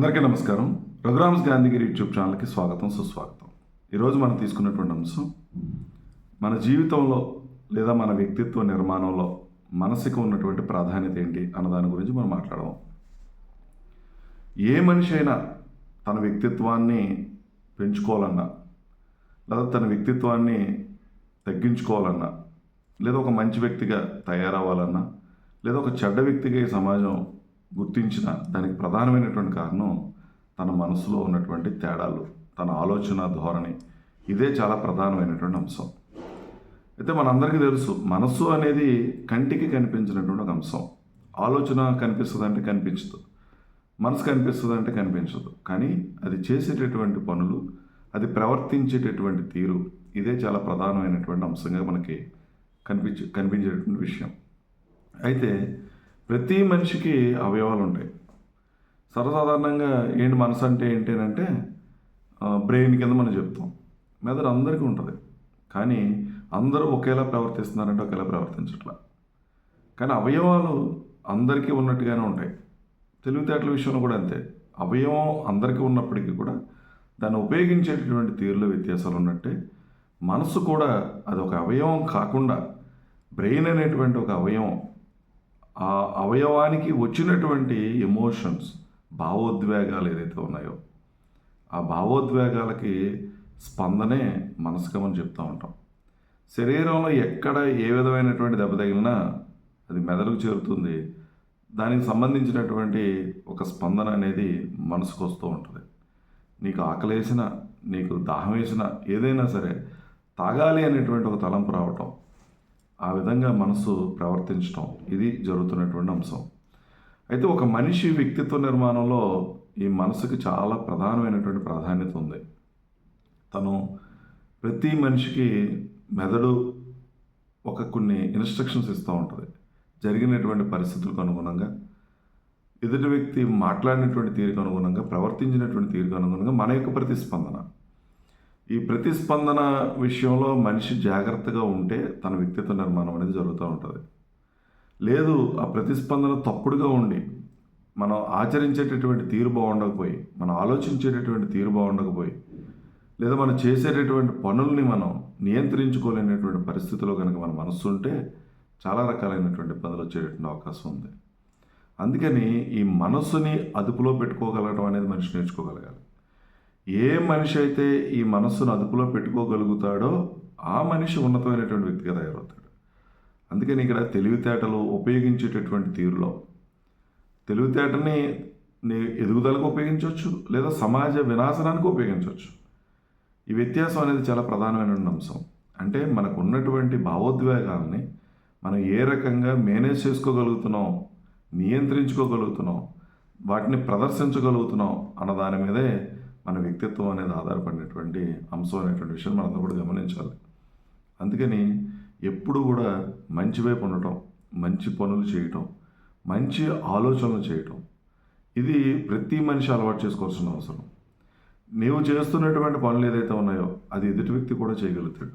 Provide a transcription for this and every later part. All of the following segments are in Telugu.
అందరికీ నమస్కారం. రఘురామ్స్ గాంధీగిరి యూట్యూబ్ ఛానల్కి స్వాగతం సుస్వాగతం. ఈరోజు మనం తీసుకున్నటువంటి అంశం మన జీవితంలో లేదా మన వ్యక్తిత్వ నిర్మాణంలో మనసుకు ఉన్నటువంటి ప్రాధాన్యత ఏంటి అన్న దాని గురించి మనం మాట్లాడదాం. ఏ మనిషి అయినా తన వ్యక్తిత్వాన్ని పెంచుకోవాలన్నా లేదా తన వ్యక్తిత్వాన్ని తగ్గించుకోవాలన్నా లేదా ఒక మంచి వ్యక్తిగా తయారవ్వాలన్నా లేదా ఒక చెడ్డ వ్యక్తిగా ఈ సమాజం గుర్తించిన దానికి ప్రధానమైనటువంటి కారణం తన మనసులో ఉన్నటువంటి తేడాలు తన ఆలోచన ధోరణి. ఇదే చాలా ప్రధానమైనటువంటి అంశం. అయితే మనందరికీ తెలుసు మనస్సు అనేది కంటికి కనిపించినటువంటి ఒక అంశం. ఆలోచన కనిపిస్తుంది అంటే కనిపించదు. మనసు కనిపిస్తుంది అంటే కనిపించదు. కానీ అది చేసేటటువంటి పనులు అది ప్రవర్తించేటటువంటి తీరు ఇదే చాలా ప్రధానమైనటువంటి అంశంగా మనకి కనిపించే కనిపించేటటువంటి విషయం. అయితే ప్రతి మనిషికి అవయవాలు ఉంటాయి. సర్వసాధారణంగా ఏంటి మనసు అంటే ఏంటి అని అంటే బ్రెయిన్ కింద మనం చెప్తాం. మెదడు అందరికీ ఉంటుంది. కానీ అందరూ ఒకేలా ప్రవర్తిస్తున్నారంటే ఒకేలా ప్రవర్తించట్లా. కానీ అవయవాలు అందరికీ ఉన్నట్టుగానే ఉంటాయి. తెలివితేటల విషయంలో కూడా అంతే. అవయవం అందరికీ ఉన్నప్పటికీ కూడా దాన్ని ఉపయోగించేటటువంటి తీరులో వ్యత్యాసాలు ఉన్నట్టే మనసు కూడా అది ఒక అవయవం కాకుండా బ్రెయిన్ అనేటువంటి ఒక అవయవం ఆ అవయవానికి వచ్చినటువంటి ఎమోషన్స్ భావోద్వేగాలు ఏదైతే ఉన్నాయో ఆ భావోద్వేగాలకి స్పందనే మనస్కమని చెప్తూ ఉంటాం. శరీరంలో ఎక్కడ ఏ విధమైనటువంటి దెబ్బ తగిలినా అది మెదడుకు చేరుతుంది. దానికి సంబంధించినటువంటి ఒక స్పందన అనేది మనసుకు వస్తూ ఉంటుంది. నీకు ఆకలి నీకు దాహం వేసిన ఏదైనా సరే తాగాలి అనేటువంటి ఒక తలంపు రావటం ఆ విధంగా మనసు ప్రవర్తించడం ఇది జరుగుతున్నటువంటి అంశం. అయితే ఒక మనిషి వ్యక్తిత్వ నిర్మాణంలో ఈ మనసుకి చాలా ప్రధానమైనటువంటి ప్రాధాన్యత ఉంది. తను ప్రతి మనిషికి మెదడు ఒక కొన్ని ఇన్స్ట్రక్షన్స్ ఇస్తూ ఉంటుంది. జరిగినటువంటి పరిస్థితులకు అనుగుణంగా ఎదుటి వ్యక్తి మాట్లాడినటువంటి తీరుకు అనుగుణంగా ప్రవర్తించినటువంటి తీరుకు అనుగుణంగా మన యొక్క ప్రతిస్పందన. ఈ ప్రతిస్పందన విషయంలో మనిషి జాగ్రత్తగా ఉంటే తన వ్యక్తిత్వ నిర్మాణం అనేది జరుగుతూ ఉంటుంది. లేదు ఆ ప్రతిస్పందన తప్పుడుగా ఉండి మనం ఆచరించేటటువంటి తీరు బాగుండకపోయి మనం ఆలోచించేటటువంటి తీరు బాగుండకపోయి లేదా మనం చేసేటటువంటి పనుల్ని మనం నియంత్రించుకోలేనటువంటి పరిస్థితిలో కనుక మన మనస్సు ఉంటే చాలా రకాలైనటువంటి ఇబ్బందులు వచ్చేటటువంటి అవకాశం ఉంది. అందుకని ఈ మనస్సుని అదుపులో పెట్టుకోగలగడం అనేది మనిషి నేర్చుకోగలగాలి. ఏ మనిషి అయితే ఈ మనస్సును అదుపులో పెట్టుకోగలుగుతాడో ఆ మనిషి ఉన్నతమైనటువంటి వ్యక్తిగా తయారవుతాడు. అందుకని ఇక్కడ తెలివితేటలు ఉపయోగించేటటువంటి తీరులో తెలివితేటని నీ ఎదుగుదలకు ఉపయోగించవచ్చు లేదా సమాజ వినాశనానికి ఉపయోగించవచ్చు. ఈ వ్యత్యాసం అనేది చాలా ప్రధానమైన అంశం. అంటే మనకు ఉన్నటువంటి భావోద్వేగాల్ని మనం ఏ రకంగా మేనేజ్ చేసుకోగలుగుతున్నాం నియంత్రించుకోగలుగుతున్నాం వాటిని ప్రదర్శించగలుగుతున్నాం అన్న దాని మీదే మన వ్యక్తిత్వం అనేది ఆధారపడినటువంటి అంశం అనేటువంటి విషయం మనందరూ కూడా గమనించాలి. అందుకని ఎప్పుడు కూడా మంచి వైపు ఉండటం మంచి పనులు చేయటం మంచి ఆలోచనలు చేయటం ఇది ప్రతి మనిషి అలవాటు చేసుకోవాల్సిన అవసరం. నీవు చేస్తున్నటువంటి పనులు ఏదైతే ఉన్నాయో అది ఎదుటి వ్యక్తి కూడా చేయగలుగుతాడు.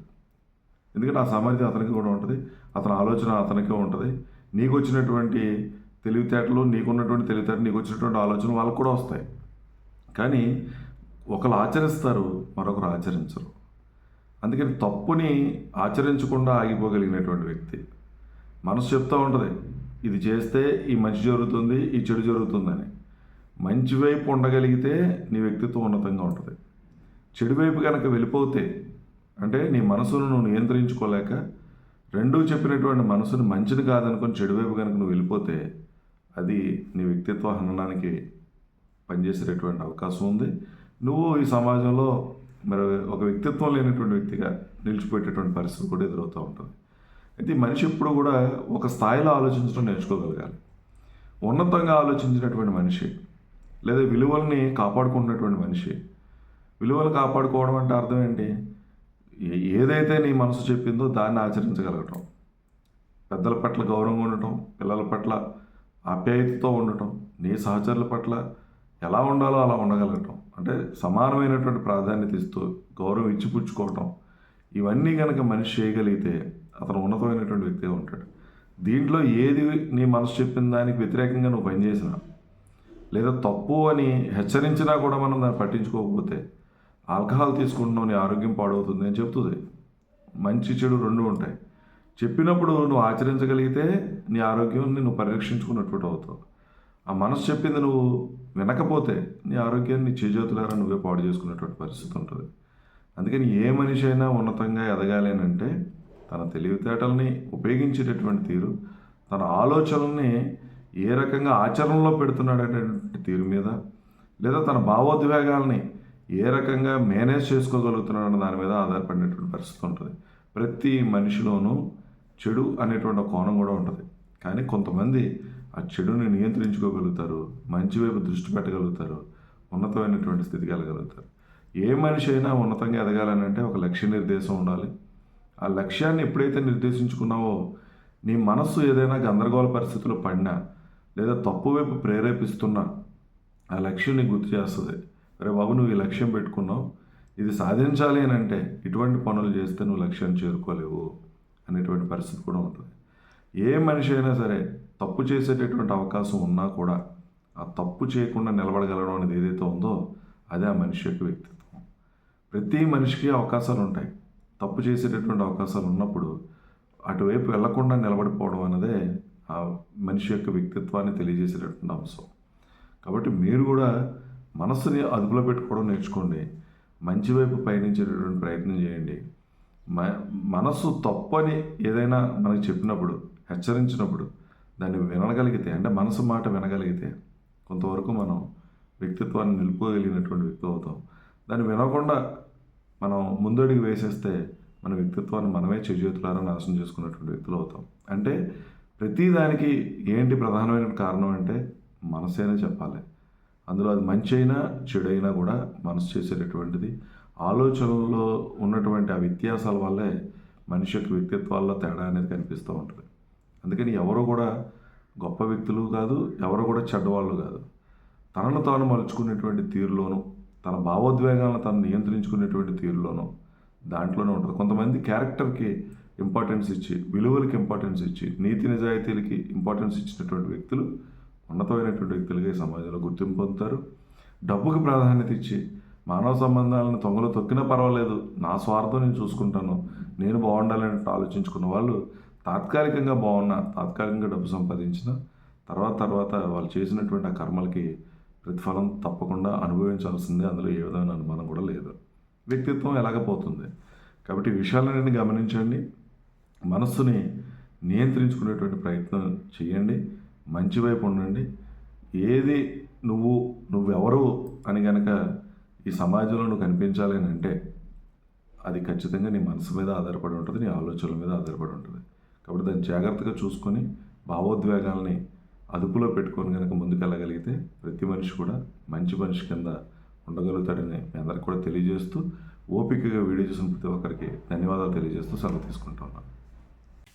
ఎందుకంటే ఆ సామర్థ్యం అతనికి కూడా ఉంటుంది అతని ఆలోచన అతనికే ఉంటుంది. నీకు వచ్చినటువంటి తెలివితేటలు నీకున్నటువంటి తెలివితేటలు నీకు వచ్చినటువంటి ఆలోచన వాళ్ళకు కూడా వస్తాయి. కానీ ఒకరు ఆచరిస్తారు మరొకరు ఆచరించరు. అందుకని తప్పుని ఆచరించకుండా ఆగిపోగలిగినటువంటి వ్యక్తి. మనసు చెప్తూ ఉంటుంది ఇది చేస్తే ఈ మంచి జరుగుతుంది ఈ చెడు జరుగుతుందని. మంచి వైపు ఉండగలిగితే నీ వ్యక్తిత్వం ఉన్నతంగా ఉంటుంది. చెడు వైపు కనుక వెళ్ళిపోతే అంటే నీ మనసును నువ్వు నియంత్రించుకోలేక రెండూ చెప్పినటువంటి మనసుని మంచిది కాదనుకొని చెడు వైపు కనుక నువ్వు వెళ్ళిపోతే అది నీ వ్యక్తిత్వ హననానికి పనిచేసేటటువంటి అవకాశం ఉంది. నువ్వు ఈ సమాజంలో మరి ఒక వ్యక్తిత్వం లేనటువంటి వ్యక్తిగా నిలిచిపెట్టేటువంటి పరిస్థితి కూడా ఎదురవుతూ ఉంటుంది. అయితే మనిషి ఎప్పుడు కూడా ఒక స్థాయిలో ఆలోచించడం నేర్చుకోగలగాలి. ఉన్నతంగా ఆలోచించినటువంటి మనిషి లేదా విలువల్ని కాపాడుకుంటున్నటువంటి మనిషి విలువలు కాపాడుకోవడం అంటే అర్థం ఏంటి? ఏదైతే నీ మనసు చెప్పిందో దాన్ని ఆచరించగలగటం. పెద్దల పట్ల గౌరవంగా ఉండటం పిల్లల పట్ల ఆప్యాయతతో ఉండటం నీ సహచరుల పట్ల ఎలా ఉండాలో అలా ఉండగలగటం. అంటే సమానమైనటువంటి ప్రాధాన్యత ఇస్తూ గౌరవం ఇచ్చిపుచ్చుకోవటం ఇవన్నీ కనుక మనిషి చేయగలిగితే అతను ఉన్నతమైనటువంటి వ్యక్తిగా ఉంటాడు. దీంట్లో ఏది నీ మనసు చెప్పిన దానికి వ్యతిరేకంగా నువ్వు పనిచేసినా లేదా తప్పు అని హెచ్చరించినా కూడా మనం దాన్ని పట్టించుకోకపోతే ఆల్కహాల్ తీసుకుంటున్నావు నీ ఆరోగ్యం పాడవుతుంది అని చెప్తుంది. మంచి చెడు రెండు ఉంటాయి. చెప్పినప్పుడు నువ్వు ఆచరించగలిగితే నీ ఆరోగ్యాన్ని నువ్వు పరిరక్షించుకున్నట్టు అవుతావు. ఆ మనసు చెప్పింది నువ్వు వినకపోతే నీ ఆరోగ్యాన్ని చేజోతులారా నువ్వే పాడు చేసుకునేటువంటి పరిస్థితి ఉంటుంది. అందుకని ఏ మనిషి అయినా ఉన్నతంగా ఎదగాలి అని అంటే తన తెలివితేటల్ని ఉపయోగించేటటువంటి తీరు తన ఆలోచనల్ని ఏ రకంగా ఆచరణలో పెడుతున్నాడనేటువంటి తీరు మీద లేదా తన భావోద్వేగాల్ని ఏ రకంగా మేనేజ్ చేసుకోగలుగుతున్నాడన్న దాని మీద ఆధారపడినటువంటి పరిస్థితి ఉంటుంది. ప్రతి మనిషిలోనూ చెడు అనేటువంటి కోణం కూడా ఉంటుంది. కానీ కొంతమంది ఆ చెడుని నియంత్రించుకోగలుగుతారు మంచి వైపు దృష్టి పెట్టగలుగుతారు ఉన్నతమైనటువంటి స్థితికి వెళ్ళగలుగుతారు. ఏ మనిషి అయినా ఉన్నతంగా ఎదగాలని అంటే ఒక లక్ష్య నిర్దేశం ఉండాలి. ఆ లక్ష్యాన్ని ఎప్పుడైతే నిర్దేశించుకున్నావో నీ మనస్సు ఏదైనా గందరగోళ పరిస్థితుల్లో పడినా లేదా తప్పు వైపు ప్రేరేపిస్తున్నా ఆ లక్ష్యం నీకు గుర్తు చేస్తుంది. అరే బాబు నువ్వు ఈ లక్ష్యం పెట్టుకున్నావు. ఇది సాధించాలి అని అంటే ఇటువంటి పనులు చేస్తే నువ్వు లక్ష్యాన్ని చేరుకోలేవు అనేటువంటి పరిస్థితి కూడా ఉంటుంది. ఏ మనిషి అయినా సరే తప్పు చేసేటటువంటి అవకాశం ఉన్నా కూడా ఆ తప్పు చేయకుండా నిలబడగలడం అనేది ఏదైతే ఉందో అదే ఆ మనిషి యొక్క వ్యక్తిత్వం. ప్రతి మనిషికి అవకాశాలు ఉంటాయి. తప్పు చేసేటటువంటి అవకాశాలు ఉన్నప్పుడు అటువైపు వెళ్ళకుండా నిలబడిపోవడం అన్నదే ఆ మనిషి యొక్క వ్యక్తిత్వాన్ని తెలియజేసేటటువంటి అంశం. కాబట్టి మీరు కూడా మనస్సుని అదుపులో పెట్టుకోవడం నేర్చుకోండి. మంచి వైపు పయనించేటటువంటి ప్రయత్నం చేయండి. మ మనస్సు తప్పని ఏదైనా మనకి చెప్పినప్పుడు హెచ్చరించినప్పుడు దాన్ని వినగలిగితే అంటే మనసు మాట వినగలిగితే కొంతవరకు మనం వ్యక్తిత్వాన్ని నిలుపుకోగలిగినటువంటి వ్యక్తి అవుతాం. దాన్ని వినకుండా మనం ముందడుగు వేసేస్తే మన వ్యక్తిత్వాన్ని మనమే చేజేతులారా నాశనం చేసుకున్నటువంటి వ్యక్తులు అవుతాం. అంటే ప్రతిదానికి ఏంటి ప్రధానమైన కారణం అంటే మనసేనే చెప్పాలి. అందులో అది మంచి అయినా చెడైనా కూడా మనసు చేసేటటువంటిది. ఆలోచనల్లో ఉన్నటువంటి ఆ వ్యత్యాసాల వల్లే మనిషి యొక్క వ్యక్తిత్వాల్లో తేడా అనేది కనిపిస్తూ ఉంటుంది. అందుకని ఎవరు కూడా గొప్ప వ్యక్తులు కాదు ఎవరు కూడా చెడ్డవాళ్ళు కాదు. తనను తాను మలుచుకునేటువంటి తీరులోను తన భావోద్వేగాలను తను నియంత్రించుకునేటువంటి తీరులోను దాంట్లోనే ఉంటుంది. కొంతమంది క్యారెక్టర్కి ఇంపార్టెన్స్ ఇచ్చి విలువలకి ఇంపార్టెన్స్ ఇచ్చి నీతి నిజాయితీలకి ఇంపార్టెన్స్ ఇచ్చినటువంటి వ్యక్తులు ఉన్నతమైనటువంటి వ్యక్తులుగా ఈ సమాజంలో గుర్తింపు పొందుతారు. డబ్బుకి ప్రాధాన్యత ఇచ్చి మానవ సంబంధాలను తొంగలు తొక్కినా పర్వాలేదు నా స్వార్థం నేను చూసుకుంటాను నేను బాగుండాలని ఆలోచించుకున్న వాళ్ళు తాత్కాలికంగా బాగున్నా తాత్కాలికంగా డబ్బు సంపాదించిన తర్వాత తర్వాత వాళ్ళు చేసినటువంటి ఆ కర్మలకి ప్రతిఫలం తప్పకుండా అనుభవించాల్సిందే. అందులో ఏ విధమైన అనుమానం కూడా లేదు. వ్యక్తిత్వం ఎలాగ పోతుంది? కాబట్టి ఈ విషయాలన్నీ గమనించండి. మనస్సుని నియంత్రించుకునేటువంటి ప్రయత్నం చేయండి. మంచి వైపు ఉండండి. ఏది నువ్వు నువ్వెవరు అని గనక ఈ సమాజంలో నువ్వు కనిపించాలి అని అంటే అది ఖచ్చితంగా నీ మనసు మీద ఆధారపడి ఉంటుంది నీ ఆలోచనల మీద ఆధారపడి ఉంటుంది. కాబట్టి దాన్ని జాగ్రత్తగా చూసుకొని భావోద్వేగాల్ని అదుపులో పెట్టుకొని కనుక ముందుకెళ్ళగలిగితే ప్రతి మనిషి కూడా మంచి మనిషి కింద ఉండగలుగుతాడని మీ అందరికి కూడా తెలియజేస్తూ ఓపికగా వీడియో చూసిన ప్రతి ఒక్కరికి ధన్యవాదాలు తెలియజేస్తూ సెలవు తీసుకుంటున్నాను